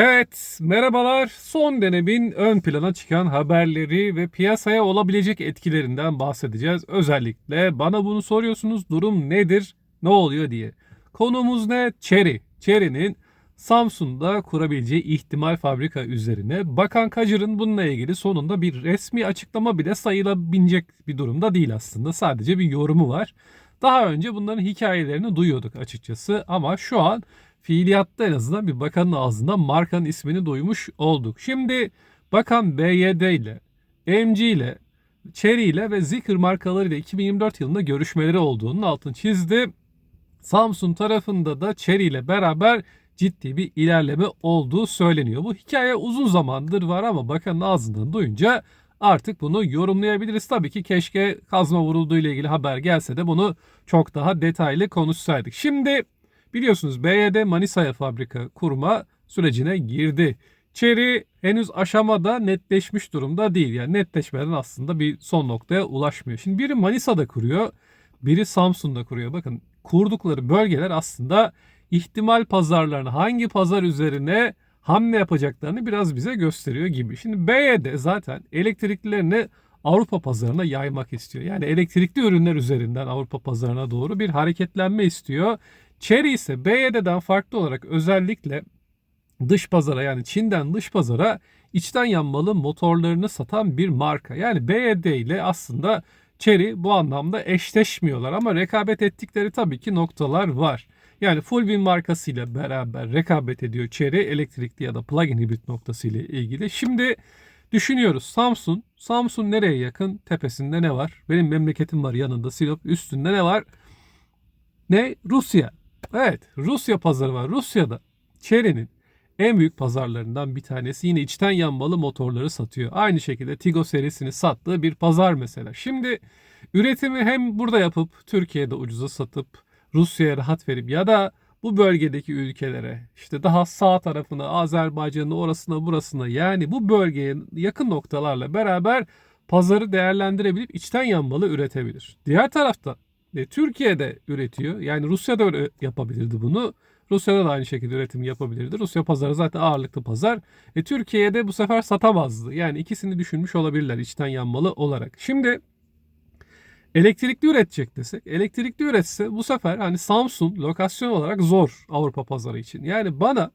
Evet, merhabalar. Son dönemin ön plana çıkan haberleri ve piyasaya olabilecek etkilerinden bahsedeceğiz. Özellikle bana bunu soruyorsunuz, durum nedir, ne oluyor diye. Konumuz ne? Chery. Chery'nin Samsun'da kurabileceği ihtimal fabrika üzerine. Bakan Kacır'ın bununla ilgili sonunda bir resmi açıklama bile sayılabilecek bir durumda değil aslında. Sadece bir yorumu var. Daha önce bunların hikayelerini duyuyorduk açıkçası ama şu an fiiliyatta en azından bir bakanın ağzından markanın ismini duymuş olduk. Şimdi bakan BYD ile, MG ile, Chery ile ve Zikr markalarıyla 2024 yılında görüşmeleri olduğunun altını çizdi. Samsung tarafında da Chery ile beraber ciddi bir ilerleme olduğu söyleniyor. Bu hikaye uzun zamandır var ama bakanın ağzından duyunca artık bunu yorumlayabiliriz. Tabii ki keşke kazma vurulduğu ile ilgili haber gelse de bunu çok daha detaylı konuşsaydık. Şimdi biliyorsunuz BYD Manisa'ya fabrika kurma sürecine girdi. Chery henüz aşamada netleşmiş durumda değil. Yani netleşmeden aslında bir son noktaya ulaşmıyor. Şimdi biri Manisa'da kuruyor, biri Samsun'da kuruyor. Bakın kurdukları bölgeler aslında ihtimal pazarlarını hangi pazar üzerine hamle yapacaklarını biraz bize gösteriyor gibi. Şimdi BYD zaten elektriklerini Avrupa pazarına yaymak istiyor. Yani elektrikli ürünler üzerinden Avrupa pazarına doğru bir hareketlenme istiyor. Chery ise BYD'den farklı olarak özellikle dış pazara yani Çin'den dış pazara içten yanmalı motorlarını satan bir marka. Yani BYD ile aslında Chery bu anlamda eşleşmiyorlar ama rekabet ettikleri tabii ki noktalar var. Yani Fullwin markasıyla beraber rekabet ediyor Chery elektrikli ya da plug-in hibrit noktası ile ilgili. Şimdi düşünüyoruz Samsung. Samsung nereye yakın? Tepesinde ne var? Benim memleketim var yanında Sinop. Üstünde ne var? Ne? Rusya. Evet Rusya pazarı var. Rusya'da Chery'nin en büyük pazarlarından bir tanesi yine içten yanmalı motorları satıyor. Aynı şekilde Tigo serisini sattığı bir pazar mesela. Şimdi üretimi hem burada yapıp Türkiye'de ucuza satıp Rusya'ya rahat verip ya da bu bölgedeki ülkelere işte daha sağ tarafına Azerbaycan'ın orasına burasına yani bu bölgeye yakın noktalarla beraber pazarı değerlendirebilip içten yanmalı üretebilir. Diğer tarafta e, Türkiye'de üretiyor. Yani Rusya'da yapabilirdi bunu. Rusya'da da aynı şekilde üretim yapabilirdi. Rusya pazarı zaten ağırlıklı pazar. E, Türkiye'de bu sefer satamazdı. Yani ikisini düşünmüş olabilirler içten yanmalı olarak. Şimdi elektrikli üretecek desek, elektrikli üretse bu sefer hani Samsung lokasyon olarak zor Avrupa pazarı için. Yani bana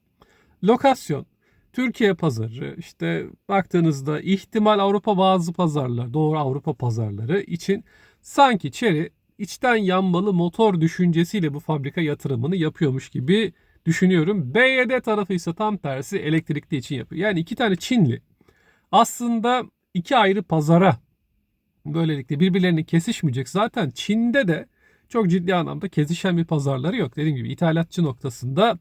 lokasyon Türkiye pazarı işte baktığınızda ihtimal Avrupa bazı pazarlar, doğru Avrupa pazarları için sanki Chery içten yanmalı motor düşüncesiyle bu fabrika yatırımını yapıyormuş gibi düşünüyorum. BYD tarafı ise tam tersi elektrikli için yapıyor. Yani iki tane Çinli aslında iki ayrı pazara böylelikle birbirlerini kesişmeyecek. Zaten Çin'de de çok ciddi anlamda kesişen bir pazarları yok. Dediğim gibi ithalatçı noktasında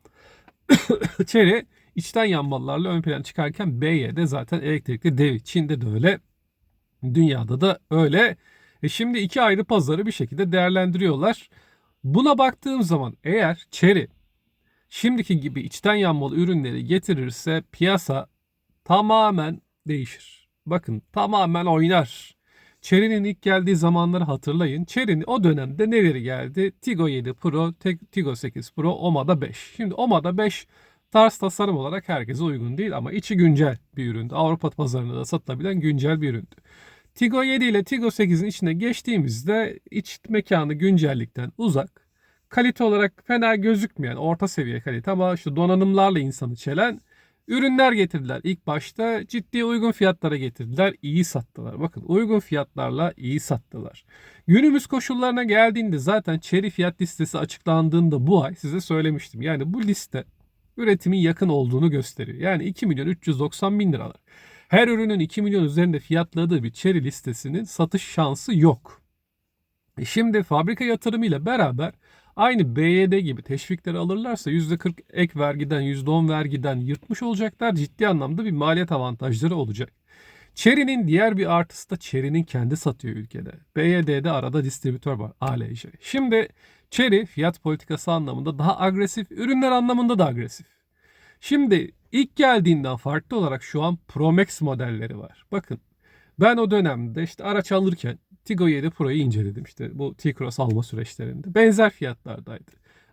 Chery içten yanmalılarla ön plana çıkarken BYD zaten elektrikli dev. Çin'de de öyle. Dünyada da öyle. E şimdi iki ayrı pazarı bir şekilde değerlendiriyorlar. Buna baktığım zaman eğer Chery şimdiki gibi içten yanmalı ürünleri getirirse piyasa tamamen değişir. Bakın tamamen oynar. Chery'nin ilk geldiği zamanları hatırlayın. Chery'nin o dönemde neleri geldi? Tigo 7 Pro, Tigo 8 Pro, Omada 5. Şimdi Omada 5 tarz tasarım olarak herkese uygun değil ama içi güncel bir üründü. Avrupa pazarında da satılabilen güncel bir üründü. Tigo 7 ile Tigo 8'in içine geçtiğimizde iç mekanı güncellikten uzak, kalite olarak fena gözükmeyen orta seviye kalite ama işte donanımlarla insanı çelen ürünler getirdiler. İlk başta ciddi uygun fiyatlara getirdiler, iyi sattılar. Bakın uygun fiyatlarla iyi sattılar. Günümüz koşullarına geldiğinde zaten çeri fiyat listesi açıklandığında bu ay size söylemiştim. Yani bu liste üretimin yakın olduğunu gösteriyor. Yani 2 milyon 390 bin liralar. Her ürünün 2 milyon üzerinde fiyatladığı bir Chery listesinin satış şansı yok. E şimdi fabrika yatırımıyla beraber aynı BYD gibi teşvikleri alırlarsa %40 ek vergiden %10 vergiden yırtmış olacaklar. Ciddi anlamda bir maliyet avantajları olacak. Chery'nin diğer bir artısı da Chery'nin kendi satıyor ülkede. BYD'de arada distribütör var ALJ. Şimdi Chery fiyat politikası anlamında daha agresif, ürünler anlamında da agresif. Şimdi ilk geldiğinden farklı olarak şu an Pro Max modelleri var. Bakın ben o dönemde işte araç alırken Tigo 7 Pro'yu inceledim işte bu T-Cross alma süreçlerinde. Benzer fiyatlardaydı.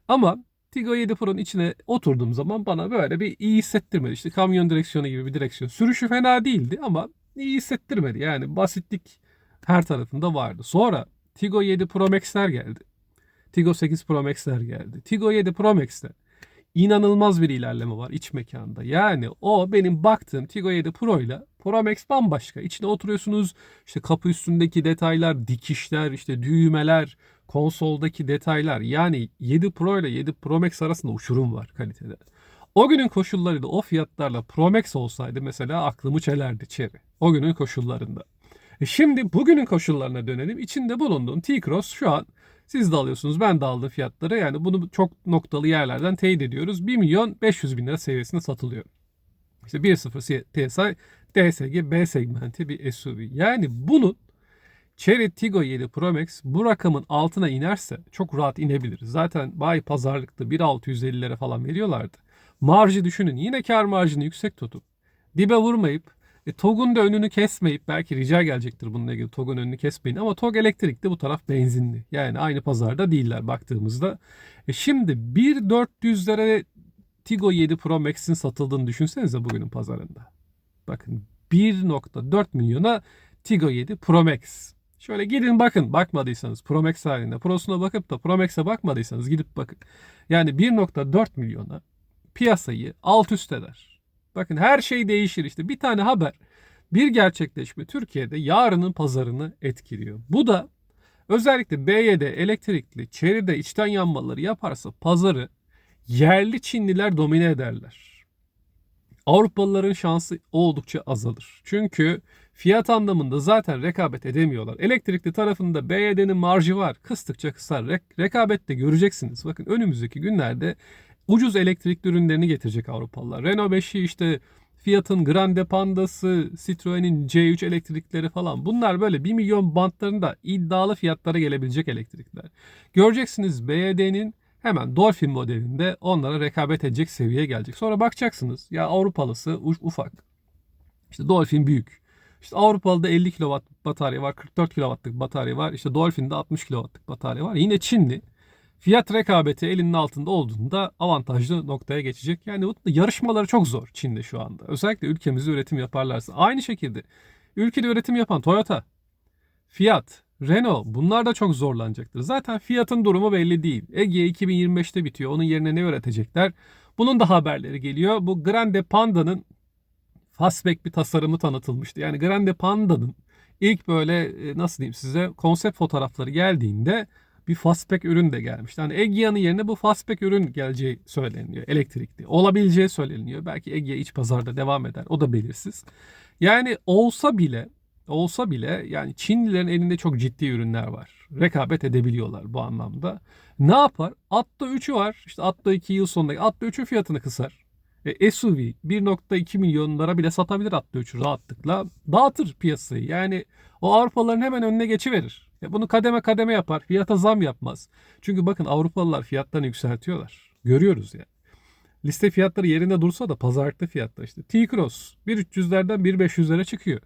Ama Tiggo 7 Pro'nun içine oturduğum zaman bana böyle bir iyi hissettirmedi. İşte kamyon direksiyonu gibi bir direksiyon. Sürüşü fena değildi ama iyi hissettirmedi. Yani basitlik her tarafında vardı. Sonra Tiggo 7 Pro Max'ler geldi. Tiggo 8 Pro Max'ler geldi. Tiggo 7 Pro Max'te inanılmaz bir ilerleme var iç mekanda. Yani o benim baktığım Tiggo 7 Pro ile Pro Max bambaşka. İçine oturuyorsunuz işte kapı üstündeki detaylar, dikişler, işte düğmeler, konsoldaki detaylar. Yani 7 Pro ile 7 Pro Max arasında uçurum var kalitede. O günün koşullarıyla o fiyatlarla Pro Max olsaydı mesela aklımı çelerdi çeri. O günün koşullarında. E şimdi bugünün koşullarına dönelim. İçinde bulunduğum T-Cross şu an siz de alıyorsunuz ben de aldım fiyatları. Yani bunu çok noktalı yerlerden teyit ediyoruz. 1 milyon 500 bin lira seviyesinde satılıyor. İşte 1.0 TSI DSG B segmenti bir SUV. Yani bunun Chery Tiggo 7 Pro Max bu rakamın altına inerse çok rahat inebilir. Zaten bay pazarlıkta 1.650'lere falan veriyorlardı. Marjı düşünün. Yine kar marjını yüksek tutup dibe vurmayıp e, TOG'un da önünü kesmeyip belki rica gelecektir bununla ilgili TOG'un önünü kesmeyin ama TOG elektrikli bu taraf benzinli. Yani aynı pazarda değiller baktığımızda. E şimdi 1.400'lere Tiggo 7 Pro Max'in satıldığını düşünsenize bugünün pazarında. Bakın 1.4 milyona Tiggo 7 Pro Max. Şöyle gidin bakın bakmadıysanız Pro Max halinde. Pro'suna bakıp da Pro Max'e bakmadıysanız gidip bakın. Yani 1.4 milyona piyasayı alt üst eder. Bakın her şey değişir işte. Bir tane haber, bir gerçekleşme Türkiye'de yarının pazarını etkiliyor. Bu da özellikle BYD elektrikli, çeride içten yanmaları yaparsa pazarı yerli Çinliler domine ederler. Avrupalıların şansı oldukça azalır. Çünkü fiyat anlamında zaten rekabet edemiyorlar. Elektrikli tarafında BYD'nin marjı var. Kıstıkça kısar. Rek- rekabette göreceksiniz. Bakın önümüzdeki günlerde ucuz elektrikli ürünlerini getirecek Avrupalılar. Renault 5'i işte Fiat'ın Grande Panda'sı, Citroen'in C3 elektrikleri falan. Bunlar böyle 1 milyon bantlarında iddialı fiyatlara gelebilecek elektrikler. Göreceksiniz BYD'nin hemen Dolphin modelinde onlara rekabet edecek seviyeye gelecek. Sonra bakacaksınız ya Avrupalısı ufak. İşte Dolphin büyük. İşte Avrupalı'da 50 kW batarya var, 44 kW'lık batarya var. İşte Dolphin'de 60 kW'lık batarya var. Yine Çinli fiyat rekabeti elinin altında olduğunda avantajlı noktaya geçecek. Yani bu yarışmaları çok zor Çin'de şu anda. Özellikle ülkemizde üretim yaparlarsa. Aynı şekilde ülkede üretim yapan Toyota, Fiat, Renault bunlar da çok zorlanacaktır. Zaten Fiat'ın durumu belli değil. Ege 2025'te bitiyor. Onun yerine ne üretecekler? Bunun da haberleri geliyor. Bu Grande Panda'nın fastback bir tasarımı tanıtılmıştı. Yani Grande Panda'nın ilk böyle e, nasıl diyeyim size konsept fotoğrafları geldiğinde bir fastback ürün de gelmişti. Hani Egea'nın yerine bu fastback ürün geleceği söyleniyor. Elektrikli. Olabileceği söyleniyor. Belki Egea iç pazarda devam eder. O da belirsiz. Yani olsa bile olsa bile yani Çinlilerin elinde çok ciddi ürünler var. Rekabet edebiliyorlar bu anlamda. Ne yapar? Atto 3'ü var. İşte Atto 2 yıl sonunda Atto 3'ün fiyatını kısar. E, SUV 1.2 milyonlara bile satabilir Atto 3'ü rahatlıkla. Dağıtır piyasayı. Yani o Avrupalıların hemen önüne geçiverir. E, bunu kademe kademe yapar. Fiyata zam yapmaz. Çünkü bakın Avrupalılar fiyatlarını yükseltiyorlar. Görüyoruz yani. Liste fiyatları yerinde dursa da pazarlıkta fiyatlar işte. T-Cross 1.300'lerden 1.500'lere çıkıyor.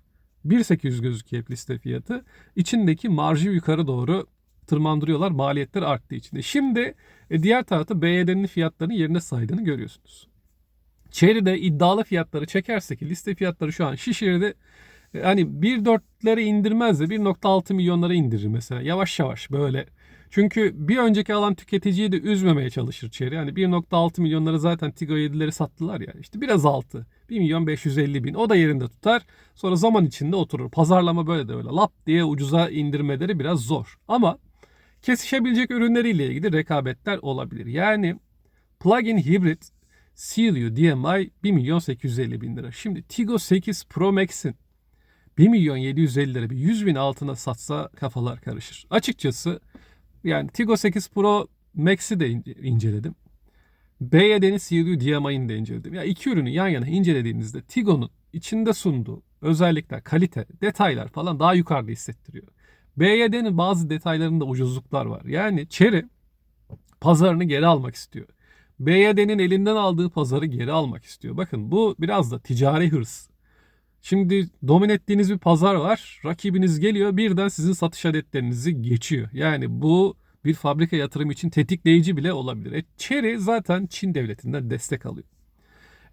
1.800 gözüküyor hep liste fiyatı. İçindeki marjı yukarı doğru tırmandırıyorlar maliyetler arttığı için. Şimdi e, diğer tarafta BYD'nin fiyatlarının yerine saydığını görüyorsunuz. Chery'de iddialı fiyatları çekersek liste fiyatları şu an şişirdi. Hani 1.4'lere indirmez de 1.6 milyonlara indirir mesela. Yavaş yavaş böyle. Çünkü bir önceki alan tüketiciyi de üzmemeye çalışır Chery. Yani 1.6 milyonlara zaten Tiggo 7'leri sattılar ya. İşte biraz altı. 1 milyon 550 bin. O da yerinde tutar. Sonra zaman içinde oturur. Pazarlama böyle de öyle. Lap diye ucuza indirmeleri biraz zor. Ama kesişebilecek ürünleriyle ilgili rekabetler olabilir. Yani plug-in hibrit CLU DMI 1 milyon 850 bin lira. Şimdi Tigo 8 Pro Max'in 1 milyon 750 lira bir 100 bin altına satsa kafalar karışır. Açıkçası yani Tigo 8 Pro Max'i de inceledim. BYD'nin CLU DMI'ni de inceledim. Ya iki ürünü yan yana incelediğinizde Tigo'nun içinde sunduğu özellikler, kalite, detaylar falan daha yukarıda hissettiriyor. BYD'nin bazı detaylarında ucuzluklar var. Yani Chery pazarını geri almak istiyor. BYD'nin elinden aldığı pazarı geri almak istiyor. Bakın bu biraz da ticari hırs. Şimdi domine ettiğiniz bir pazar var. Rakibiniz geliyor birden sizin satış adetlerinizi geçiyor. Yani bu bir fabrika yatırımı için tetikleyici bile olabilir. E, Chery zaten Çin devletinden destek alıyor.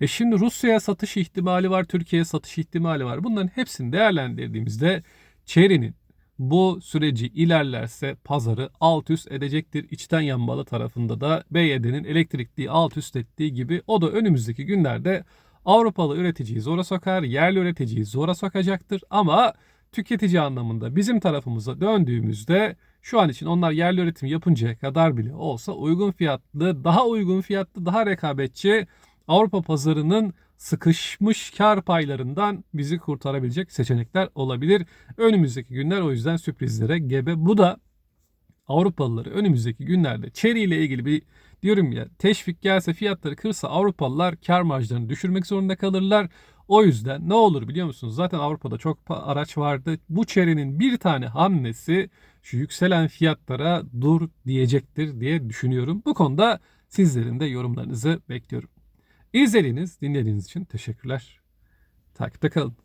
E şimdi Rusya'ya satış ihtimali var, Türkiye'ye satış ihtimali var. Bunların hepsini değerlendirdiğimizde Chery'nin bu süreci ilerlerse pazarı alt üst edecektir. İçten yanmalı tarafında da BYD'nin elektrikliği alt üst ettiği gibi o da önümüzdeki günlerde Avrupalı üreticiyi zora sokar, yerli üreticiyi zora sokacaktır. Ama tüketici anlamında bizim tarafımıza döndüğümüzde şu an için onlar yerli üretim yapıncaya kadar bile olsa uygun fiyatlı, daha uygun fiyatlı, daha rekabetçi Avrupa pazarının sıkışmış kar paylarından bizi kurtarabilecek seçenekler olabilir. Önümüzdeki günler o yüzden sürprizlere gebe. Bu da Avrupalıları önümüzdeki günlerde Chery ile ilgili bir diyorum ya teşvik gelse fiyatları kırsa Avrupalılar kar marjlarını düşürmek zorunda kalırlar. O yüzden ne olur biliyor musunuz? Zaten Avrupa'da çok araç vardı. Bu Chery'nin bir tane hamlesi şu yükselen fiyatlara dur diyecektir diye düşünüyorum. Bu konuda sizlerin de yorumlarınızı bekliyorum. İzlediğiniz, dinlediğiniz için teşekkürler. Takipte kalın.